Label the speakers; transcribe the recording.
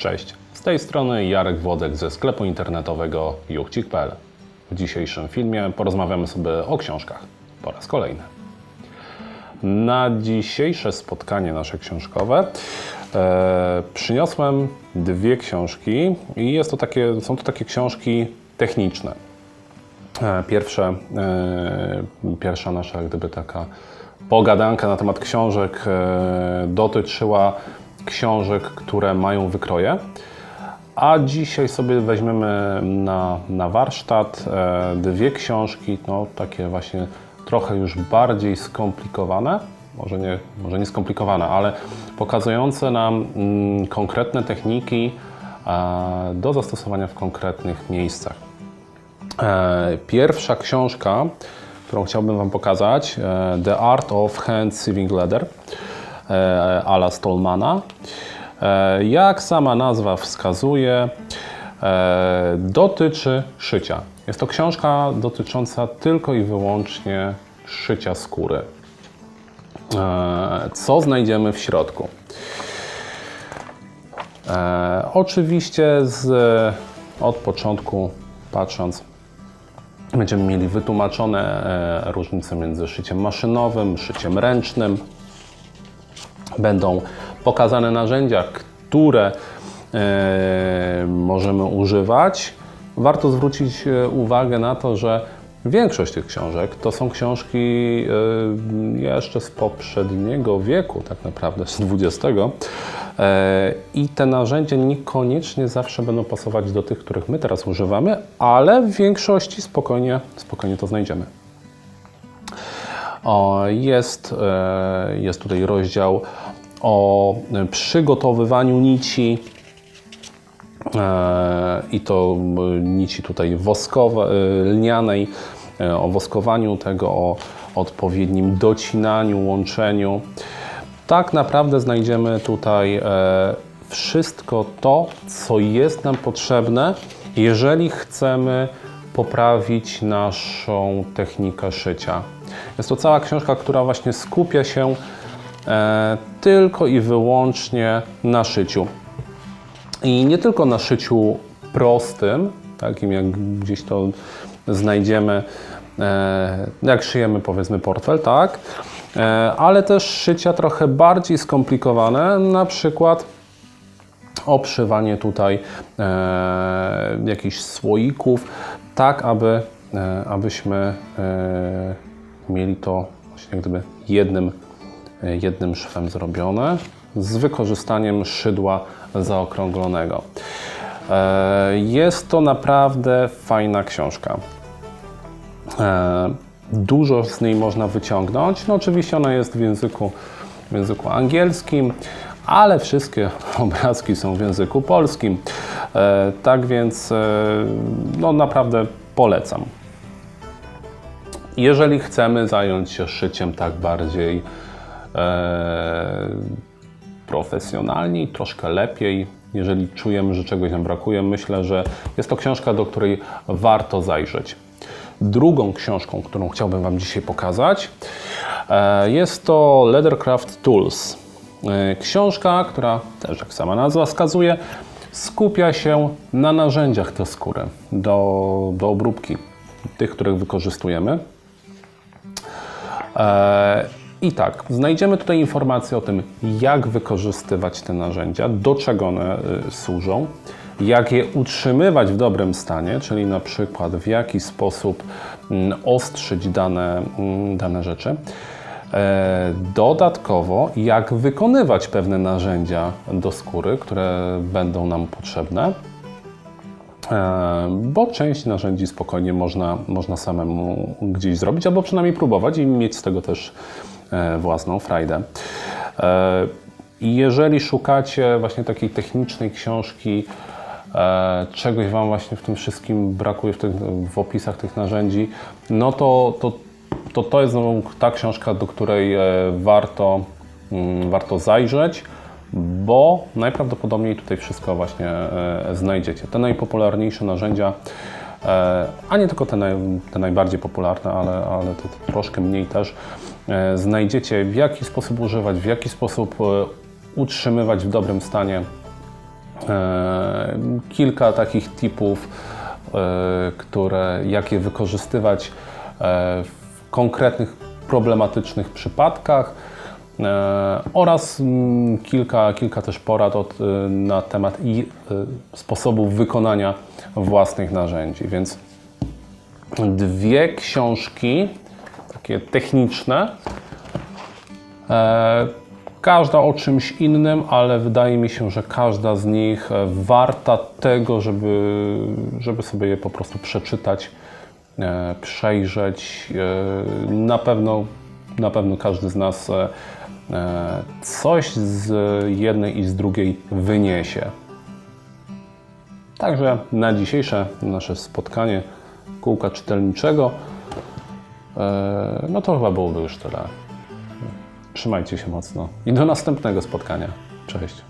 Speaker 1: Cześć, z tej strony Jarek Włodek ze sklepu internetowego juchcik.pl. W dzisiejszym filmie porozmawiamy sobie o książkach po raz kolejny. Na dzisiejsze spotkanie nasze książkowe e, przyniosłem dwie książki i jest to takie, są to takie książki techniczne. E, Pierwsze, e, pierwsza nasza gdyby taka pogadanka na temat książek e, dotyczyła książek, które mają wykroje. A dzisiaj sobie weźmiemy na, na warsztat e, dwie książki, no takie właśnie trochę już bardziej skomplikowane, może nie, może nie skomplikowane, ale pokazujące nam mm, konkretne techniki e, do zastosowania w konkretnych miejscach. E, Pierwsza książka, którą chciałbym Wam pokazać, e, The Art of Hand Sewing Leather Ala Stolmana. E, Jak sama nazwa wskazuje, e, dotyczy szycia. Jest to książka dotycząca tylko i wyłącznie szycia skóry. E, Co znajdziemy w środku? E, oczywiście z, od początku patrząc będziemy mieli wytłumaczone e, różnice między szyciem maszynowym, szyciem ręcznym. Będą pokazane narzędzia, które e, możemy używać. Warto zwrócić e, uwagę na to, że większość tych książek to są książki e, jeszcze z poprzedniego wieku, tak naprawdę z XX. I te narzędzia niekoniecznie zawsze będą pasować do tych, których my teraz używamy, ale w większości spokojnie, spokojnie to znajdziemy. Jest, e, jest tutaj rozdział o przygotowywaniu nici e, i to e, nici tutaj woskowe, lnianej, o woskowaniu tego, o odpowiednim docinaniu, łączeniu. Tak naprawdę znajdziemy tutaj wszystko to, co jest nam potrzebne, jeżeli chcemy poprawić naszą technikę szycia. Jest to cała książka, która właśnie skupia się e, tylko i wyłącznie na szyciu. I nie tylko na szyciu prostym, takim jak gdzieś to znajdziemy, e, jak szyjemy powiedzmy portfel, tak, e, ale też szycia trochę bardziej skomplikowane, na przykład obszywanie tutaj e, jakichś słoików, tak aby, e, abyśmy e, mieli to właśnie gdyby jednym, e, jednym szwem zrobione z wykorzystaniem szydła zaokrąglonego. E, jest to naprawdę fajna książka. E, Dużo z niej można wyciągnąć. No oczywiście ona jest w języku, w języku angielskim, ale wszystkie obrazki są w języku polskim. E, Tak więc e, no naprawdę polecam. Jeżeli chcemy zająć się szyciem tak bardziej e, profesjonalniej, troszkę lepiej, jeżeli czujemy, że czegoś nam brakuje, myślę, że jest to książka, do której warto zajrzeć. Drugą książką, którą chciałbym Wam dzisiaj pokazać, jest to Leathercraft Tools. E, Książka, która też jak sama nazwa wskazuje, skupia się na narzędziach do skóry, do, do obróbki, tych, których wykorzystujemy. E, I tak, znajdziemy tutaj informacje o tym, jak wykorzystywać te narzędzia, do czego one y, służą, jak je utrzymywać w dobrym stanie, czyli na przykład w jaki sposób mm, ostrzyć dane, mm, dane rzeczy. E, Dodatkowo, jak wykonywać pewne narzędzia do skóry, które będą nam potrzebne. E, bo część narzędzi spokojnie można, można samemu gdzieś zrobić, albo przynajmniej próbować i mieć z tego też e, własną frajdę. Jeżeli szukacie właśnie takiej technicznej książki, czegoś Wam właśnie w tym wszystkim brakuje w, tych, w opisach tych narzędzi, no to to, to, to jest ta książka, do której e, warto, mm, warto zajrzeć bo najprawdopodobniej tutaj wszystko właśnie e, znajdziecie. Te najpopularniejsze narzędzia, e, a nie tylko te, naj, te najbardziej popularne, ale, ale to, troszkę mniej też, znajdziecie w jaki sposób używać, w jaki sposób utrzymywać w dobrym stanie kilka takich tipów, które, jak je wykorzystywać w konkretnych problematycznych przypadkach e, oraz mm, kilka, kilka też porad od, e, na temat i e, sposobów wykonania własnych narzędzi. Więc dwie książki, takie techniczne, Każda o czymś innym, ale wydaje mi się, że każda z nich warta tego, żeby, żeby sobie je po prostu przeczytać, przejrzeć. E, Na pewno, na pewno każdy z nas e, e, coś z jednej i z drugiej wyniesie. Także na dzisiejsze nasze spotkanie kółka czytelniczego, e, no to chyba byłoby już tyle. Trzymajcie się mocno i do następnego spotkania. Cześć.